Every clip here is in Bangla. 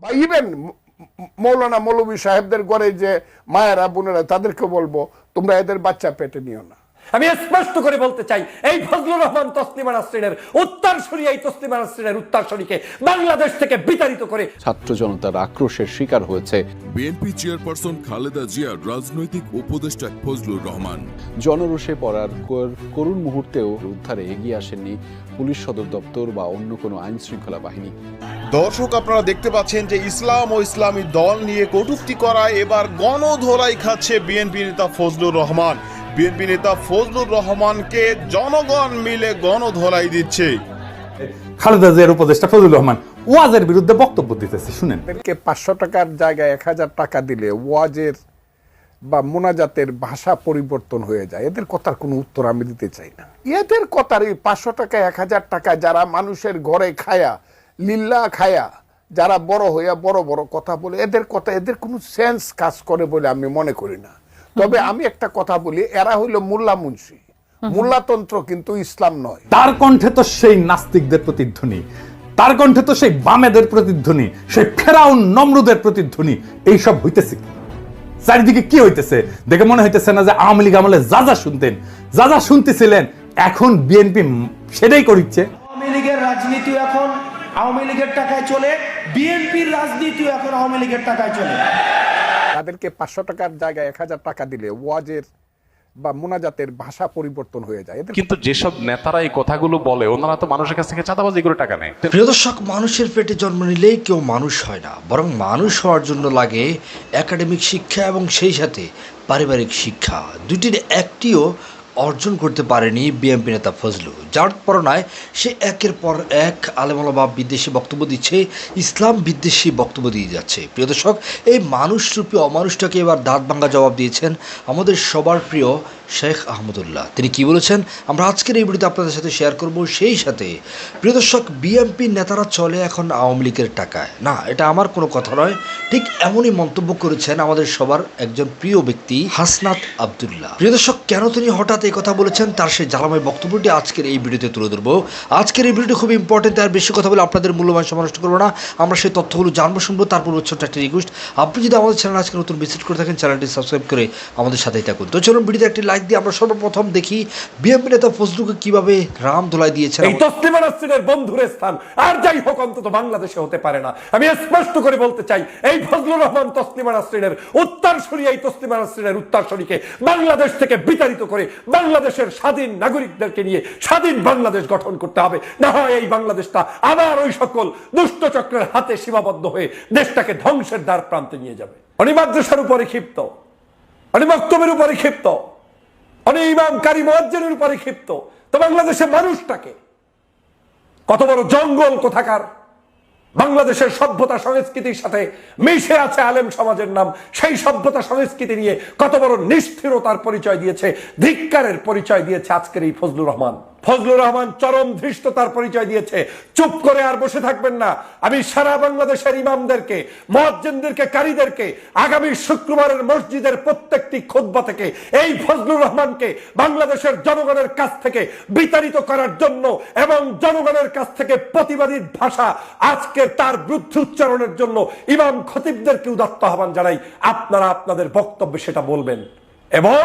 বা ইভেন মৌলানা মৌলভী সাহেবদের গড়ে যে মায়েরা, বোনেরা তাদেরকে বলব, তোমরা এদের বাচ্চা পেটে নিও না। আমি স্পষ্ট করে বলতে চাই এই ফজলুর রহমান তসলিমা নাসরিনের উত্তরসূরি এই তসলিমা নাসরিনের উত্তরসূরিকে বাংলাদেশ থেকে বিতাড়িত করে। ছাত্র জনতার আক্রোশের শিকার হয়েছে। বিএনপি চেয়ারপারসন খালেদা জিয়ার রাজনৈতিক উপদেষ্টা ফজলুর রহমান। জনরোষে পড়ার করুণ মুহূর্তেও উদ্ধারে এগিয়ে আসেননি পুলিশ সদর দপ্তর বা অন্য কোনো আইন শৃঙ্খলা বাহিনী। দর্শক আপনারা দেখতে পাচ্ছেন যে ইসলাম ও ইসলামী দল নিয়ে কটূক্তি করায় এবার গণধোলাই খাচ্ছে বিএনপি নেতা ফজলুর রহমান। বিএনপি নেতা ফজলুর রহমানকে জনগণ মিলে গণধোলাই দিচ্ছে। খালেদা জিয়ার উপদেষ্টা ফজলুর রহমান ওয়াজের বিরুদ্ধে বক্তব্য দিতেছে শুনেন। এদেরকে পাঁচশো টাকার জায়গায় এক হাজার টাকা দিলে ওয়াজের বা মোনাজাতের ভাষা পরিবর্তন হয়ে যায়। এদের কথার কোনো উত্তর আমি দিতে চাই না। এদের কথার এই পাঁচশো টাকা এক হাজার টাকা যারা মানুষের ঘরে খায়া লিল্লা খায়া যারা বড় হইয়া বড় বড় কথা বলে এদের কথা এদের কোনো সেন্স কাজ করে বলে আমি মনে করি না। তবে আমি একটা কথা বলি এরা হইল মোল্লা মুন্সি। মোল্লাতন্ত্র কিন্তু ইসলাম নয়। তার কণ্ঠে তো সেই নাস্তিকদের প্রতিধ্বনি তার কণ্ঠে তো সেই বামেদের প্রতিধ্বনি সেই ফেরাউন নমরুদের প্রতিধ্বনি এইসব হইতেছে চারিদিকে কি হইতেছে? দেখে মনে হইতেছে না যে আওয়ামী লীগ আমলে যা যা শুনতেন যা যা শুনতেছিলেন এখন বিএনপি সেটাই করিচ্ছে। আওয়ামী লীগের রাজনীতি এখন আওয়ামী লীগের টাকায় চলে বিএনপির রাজনীতিও এখন আওয়ামী লীগের টাকায় চলে। তাদেরকে পাঁচশো টাকার জায়গায় এক হাজার টাকা দিলে ওয়াজের বা মোনাজাতের ভাষা পরিবর্তন হয়ে যায়। কিন্তু যেসব নেতারা এই কথাগুলো বলে ওনারা তো মানুষের কাছ থেকে চাঁদাবাজি করে টাকা নেয়। প্রিয় দর্শক মানুষের পেটে জন্ম নিলেই কেউ মানুষ হয় না বরং মানুষ হওয়ার জন্য লাগে একাডেমিক শিক্ষা এবং সেই সাথে পারিবারিক শিক্ষা। দুটির একটিও অর্জন করতে পারেনি বিএনপি নেতা ফজলু। যার পরনায় সে একের পর এক আলেমলামা বিদ্বেষী বক্তব্য দিচ্ছে, ইসলাম বিদ্বেষী বক্তব্য দিয়ে যাচ্ছে। প্রিয় দর্শক, এই মানুষরূপী অমানুষটাকে এবার দাঁত ভাঙ্গা জবাব দিয়েছেন আমাদের সবার প্রিয় শেখ আহমদুল্লাহ। তিনি কি বলেছেন? আমরা আজকের এই ভিডিওতে আপনাদের সাথে শেয়ার করব, সেই সাথে প্রিয় দর্শক বিএনপি নেতারা চলে এখন আওয়ামী লীগের টাকায়। না, এটা আমার কোনো কথা নয়। ঠিক এমনই মন্তব্য করেছেন আমাদের সবার একজন প্রিয় ব্যক্তি, হাসনাত আবদুল্লাহ। প্রিয় দর্শক, কেন তিনি হঠাৎ এই কথা বলেছেন তার সেই জ্বালাময় বক্তব্যটি আজকের এই ভিডিওতে তুলে ধরবো। আজকের এই ভিডিওটি খুব ইম্পর্টেন্ট আর বেশি কথা বলে আপনাদের মূল্যবান সময় নষ্ট করব না। আমরা সেই তথ্যগুলো জানব, শুনব, তারপর ছোট্ট একটা রিকোয়েস্ট আপনি যদি আমাদের চ্যানেল আজকে নতুন ভিজিট করে থাকেন চ্যানেলটি সাবস্ক্রাইব করে আমাদের সাথেই থাকুন। তো চলুন, ভিডিওতে একটি লাইক দিয়ে আমরা সর্বপ্রথম দেখি বিএনপি নেতা ফজলুকে কীভাবে রাম ধোলাই দিয়েছেন। এই তসলিমা নাসরিনের বন্ধুর স্থান। আর যাই হোক, অন্তত বাংলাদেশে হতে পারে না। আমি স্পষ্ট করে বলতে চাই, এই ফজলুর রহমান তসলিমা নাসরিনের উত্তরসূরি, এই তসলিমা নাসরিনের উত্তরসূরিকে বাংলাদেশ থেকে বিতাড়িত করে বাংলাদেশের স্বাধীন নাগরিকদেরকে নিয়ে স্বাধীন বাংলাদেশ গঠন করতে হবে। না হয় এই বাংলাদেশটা আবার ওই সকল দুষ্ট চক্রের হাতে সীমাবদ্ধ হয়ে দেশটাকে ধ্বংসের দ্বার প্রান্তে নিয়ে যাবে। উনি মাদ্রাসার উপরে ক্ষিপ্ত। উনি উপরে ক্ষিপ্ত। উনি ইমাম কারি মোয়াজ্জেনের উপরে ক্ষিপ্ত। তো বাংলাদেশের মানুষটাকে কত বড় জঙ্গল কোথাকার? বাংলাদেশের সভ্যতা সংস্কৃতির সাথে মিশে আছে আলেম সমাজের নাম। সেই সভ্যতা সংস্কৃতি নিয়ে কত বড় নিষ্ঠিরতার পরিচয় দিয়েছে, ধিক্কারের পরিচয় দিয়েছে আজকের এই ফজলুর রহমান। ফজলুর রহমান চরম ধৃষ্টতার পরিচয় দিয়েছে। চুপ করে আর বসে থাকবেন না। আমি সারা বাংলাদেশের ইমামদেরকে মহাজ্জেনদেরকে কারীদেরকে আগামী শুক্রবারের মসজিদের প্রত্যেকটি খোদবা থেকে, এই ফজলুর রহমানকে বাংলাদেশের জনগণের কাছ থেকে বিতাড়িত করার জন্য এবং জনগণের কাছ থেকে প্রতিবাদী ভাষা আজকে তার বিরুদ্ধে উচ্চারণের জন্য ইমাম খতিবদেরকে উদাত্ত আহ্বান জানাই। আপনারা আপনাদের বক্তব্যে সেটা বলবেন। এবং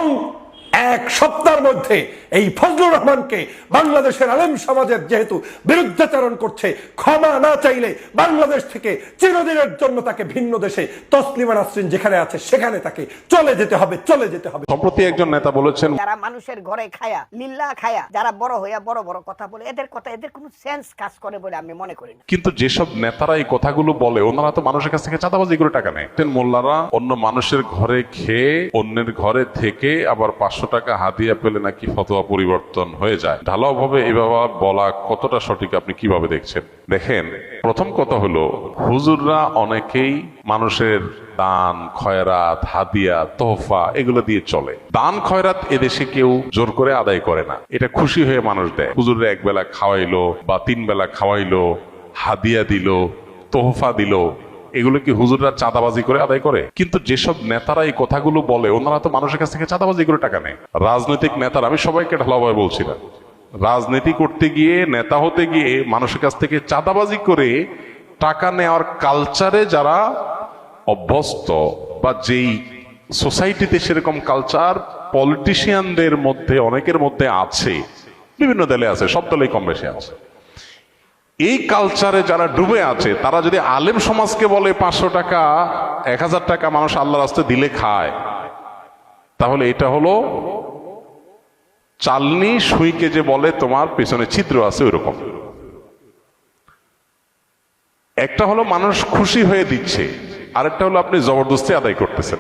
এক সপ্তাহের মধ্যে এই ফজলুর রহমানকে বাংলাদেশের আলেম সমাজের যেহেতু বিরুদ্ধাচরণ করছে ক্ষমা না চাইলে বাংলাদেশ থেকে চিরদিনের জন্য তাকে ভিন্ন দেশে তসলিমা নাসরিন যেখানে আছে সেখানে তাকে চলে যেতে হবে চলে যেতে হবে। সম্প্রতি একজন নেতা বলেছেন যারা মানুষের ঘরে খায়া লিল্লা খায়া যারা বড় হইয়া বড় বড় কথা বলে এদের কথা এদের কোনো সেন্স কাজ করে বলে আমি মনে করি না। কিন্তু যেসব নেতারা এই কথাগুলো বলে ওনারা তো মানুষের কাছ থেকে চাঁদাবাজি করে টাকা নেয়। মোল্লারা অন্য মানুষের ঘরে খেয়ে অন্যের ঘরে থেকে আবার পাঁচশো টাকা হাতিয়া পেলে নাকি ফতোয়া পরিবর্তন হয়ে যায়? ঢালাওভাবে এভাবে বলা কতটা সঠিক আপনি কীভাবে দেখছেন? দেখেন, প্রথম কথা হলো, হুজুররা অনেকেই মানুষের দান, খয়রাত, হাদিয়া, তোহফা এগুলো দিয়ে চলে। দান, খয়রাত এদেশে কেউ জোর করে আদায় করে না। এটা খুশি হয়ে মানুষ দেয়। হুজুররা এক বেলা খাওয়াইলো বা তিন বেলা খাওয়াইলো, হাদিয়া দিল, তোহফা দিল এগুলো কি হুজুররা চাঁদাবাজি করে আদায় করে? কিন্তু যেসব নেতারা এই কথাগুলো বলে, ওনারা তো মানুষের কাছ থেকে চাঁদাবাজি করে টাকা নেয়। রাজনৈতিক নেতারা, আমি সবাইকে ঢালাভাবে বলছি না। রাজনীতি করতে গিয়ে, নেতা হতে গিয়ে, মানুষের কাছ থেকে চাঁদাবাজি করে টাকা নেওয়ার কালচারে যারা অভ্যস্ত বা যেই সোসাইটিতে সেরকম কালচার পলিটিশিয়ানদের মধ্যে, অনেকের মধ্যে আছে। বিভিন্ন দলে আছে, সব দলেই কম বেশি আছে। এই কালচারে যারা ডুবে আছে, তারা যদি আলেম সমাজকে বলে পাঁচশো টাকা, এক হাজার টাকা মানুষ আল্লাহ রাস্তায় দিলে খায়, তাহলে এটা হলো চালনি সুইকে যে বলে, তোমার পেছনে ছিদ্র আছে ওইরকম। একটা হলো মানুষ খুশি হয়ে দিচ্ছে, আরেকটা হলো আপনি জবরদস্তি আদায় করতেছেন।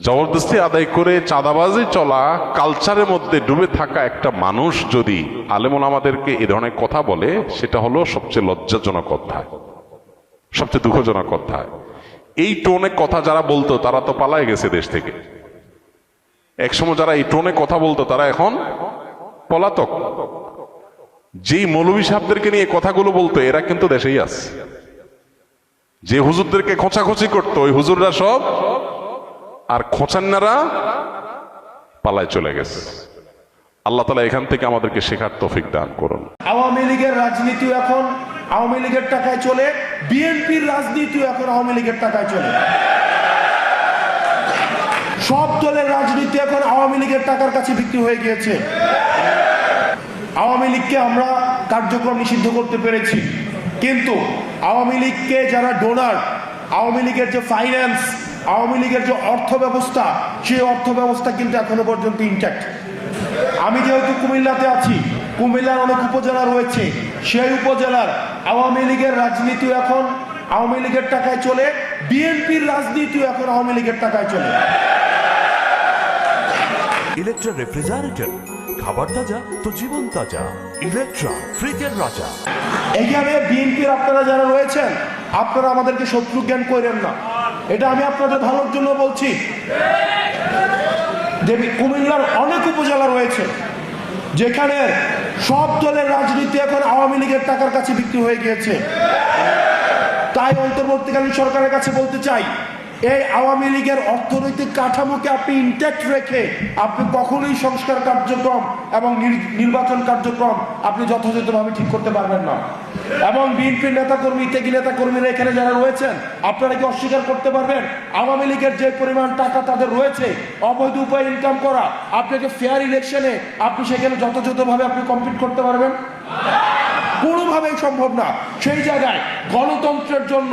জবরদস্তি আদায় করে চাঁদাবাজি চলা কালচারের মধ্যে ডুবে থাকা একটা মানুষ যদি আলেমন আমাদেরকে এ ধরনের কথা বলে, সেটা হলো সবচেয়ে লজ্জাজনক অধ্যায়। সবচেয়ে দুঃখজনক অধ্যায়। এই টোনে কথা যারা বলতো, তারা তো পালায় গেছে দেশ থেকে। একসময় যারা এই টোনে কথা বলতো, তারা এখন পলাতক। যেই মৌলভী সাহেবদেরকে নিয়ে কথাগুলো বলতো, এরা কিন্তু দেশেই আছে। যে হুজুরদেরকে খোঁচাখুচি করতো, ওই হুজুররা সব আর খোঁচান্নারা পালায় চলে গেছে। আল্লাহ তালা এখান থেকে আমাদেরকে শেখার তফিক দান করুন। আওয়ামী লীগের রাজনীতি এখন আওয়ামী লীগের টাকায় চলে, বিএনপির রাজনীতিও এখন আওয়ামী লীগের টাকায় চলে। সব দলের রাজনীতি এখন আওয়ামী লীগের টাকার কাছে বিক্রি হয়ে গিয়েছে। আওয়ামী লীগকে আমরা কার্যক্রম নিষিদ্ধ করতে পেরেছি। কিন্তু আওয়ামী লীগকে যারা ডোনার আওয়ামী লীগের যে ফাইন্যান্স আওয়ামী লীগের যে অর্থ ব্যবস্থা সেই অর্থ ব্যবস্থা কিন্তু এখনও পর্যন্ত ইনট্যাক্ট আমি যেহেতু কুমিল্লাতে আছি কুমিল্লার অনেক উপজেলা রয়েছে সেই উপজেলার আওয়ামী লীগের রাজনীতি এখন আওয়ামী লীগের টাকায় চলে বিএনপির রাজনীতিও এখন আওয়ামী লীগের টাকায় চলে। ইলেকট্রা রেফ্রিজারেটর খাবার তাজা তো জীবন তাজা। ইলেকট্রা ফ্রিজের রাজা। এখানে বিএনপির আপনারা যারা রয়েছেন আপনারা আমাদেরকে শত্রু জ্ঞান করেন না। এটা আমি আপনাদের ভালোর জন্য বলছি। যে কুমিল্লার অনেক উপজেলা রয়েছে, যেখানে সব দলের রাজনীতি এখন আওয়ামী লীগের টাকার কাছে বিক্রি হয়ে গিয়েছে। তাই অন্তর্বর্তীকালীন সরকারের কাছে বলতে চাই এই আওয়ামী লীগের অর্থনৈতিক কাঠামোকে আপনি ইনট্যাক্ট রেখে আপনি কখনোই সংস্কার কার্যক্রম এবং নির- নির্বাচন কার্যক্রম আপনি যথাযথভাবে ঠিক করতে পারবেন না। এবং বিএনপির নেতাকর্মী, ত্যাগী নেতাকর্মীরা এখানে যারা রয়েছেন, আপনারা কি অস্বীকার করতে পারবেন? আওয়ামী লীগের যে পরিমাণ টাকা তাদের রয়েছে, অবৈধ উপায়ে ইনকাম করা, আপনাকে ফেয়ার ইলেকশনে আপনি সেখানে যথাযথভাবে আপনি কমপ্লিট করতে পারবেন? কোনোভাবেই সম্ভব না। সেই জায়গায় গণতন্ত্রের জন্য,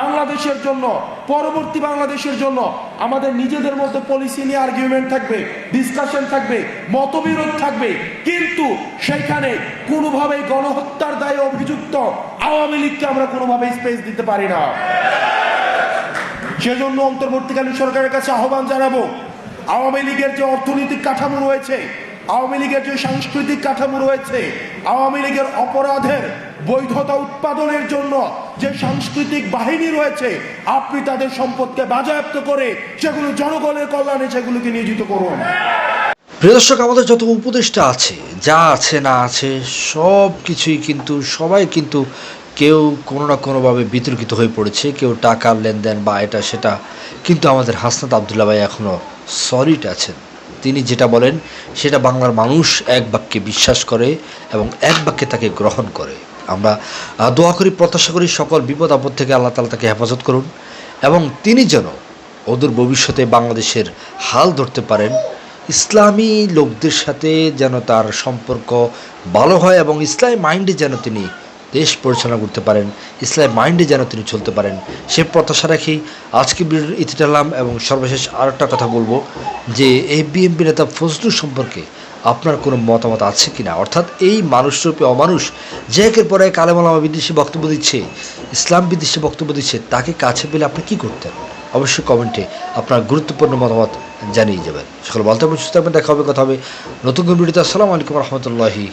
বাংলাদেশের জন্য, পরবর্তী বাংলাদেশের জন্য আমাদের নিজেদের মধ্যে পলিসি নিয়ে আর্গুমেন্ট থাকবে ডিসকাশন থাকবে, মতবিরোধ থাকবে। কিন্তু সেখানে কোনোভাবেই গণহত্যার দায়ে অভিযুক্ত আওয়ামী লীগকে আমরা কোনোভাবেই স্পেস দিতে পারি না। সেজন্য অন্তর্বর্তীকালীন সরকারের কাছে আহ্বান জানাব, আওয়ামী লীগের যে অর্থনৈতিক কাঠামো রয়েছে আওয়ামী লীগের যে সাংস্কৃতিক কাঠামো রয়েছে, আওয়ামী লীগের অপরাধের বৈধতা উৎপাদনের জন্য যে সাংস্কৃতিক বাহিনী রয়েছে, আপনি তাদের সম্পদকে বাজেয়াপ্ত করে সেগুলো জনগণের কল্যাণে সেগুলোকে নিয়োজিত করুন। প্রিয় দর্শক, আমাদের যত উপদেষ্টা আছে, যা আছে না আছে, সব কিছুই কিন্তু, সবাই কিন্তু কেউ কোনো না কোনোভাবে বিতর্কিত হয়ে পড়েছে। কেউ টাকার লেনদেন বা এটা সেটা, কিন্তু আমাদের হাসনাত আবদুল্লা ভাই এখনও সলিড আছেন। তিনি যেটা বলেন, সেটা বাংলার মানুষ এক বাক্যে বিশ্বাস করে এবং এক বাক্যে তাকে গ্রহণ করে। আমরা দোয়া করি, প্রত্যাশা করি সকল বিপদ আপদ থেকে আল্লাহ তালা তাকে হেফাজত করুন এবং তিনি যেন অদূর ভবিষ্যতে বাংলাদেশের হাল ধরতে পারেন। ইসলামী লোকদের সাথে যেন তার সম্পর্ক ভালো হয় এবং ইসলামী মাইন্ডে যেন তিনি দেশ পরিচালনা করতে পারেন ইসলামী মাইন্ডে যেন তিনি চলতে পারেন। সে প্রত্যাশা রাখি আজকে ভিডিওর ইতি এবং সর্বশেষ আরেকটা কথা বলব যে এই বিএনপি নেতা ফজলুর সম্পর্কে আপনার কোনো মতামত আছে কিনা? অর্থাৎ এই মানুষরূপে অমানুষ যে একের পর এক আলেমালামা বিদেশি বক্তব্য দিচ্ছে, ইসলাম বিদেশি বক্তব্য দিচ্ছে, তাকে কাছে পেলে আপনি কি করতেন? অবশ্যই কমেন্টে আপনার গুরুত্বপূর্ণ মতামত জানিয়ে যাবেন। সকল বলতে সুস্থ দেখা হবে, কথা হবে। নতুন ভিডিওতে, আসসালামু আলাইকুম রহমতুল্লাহি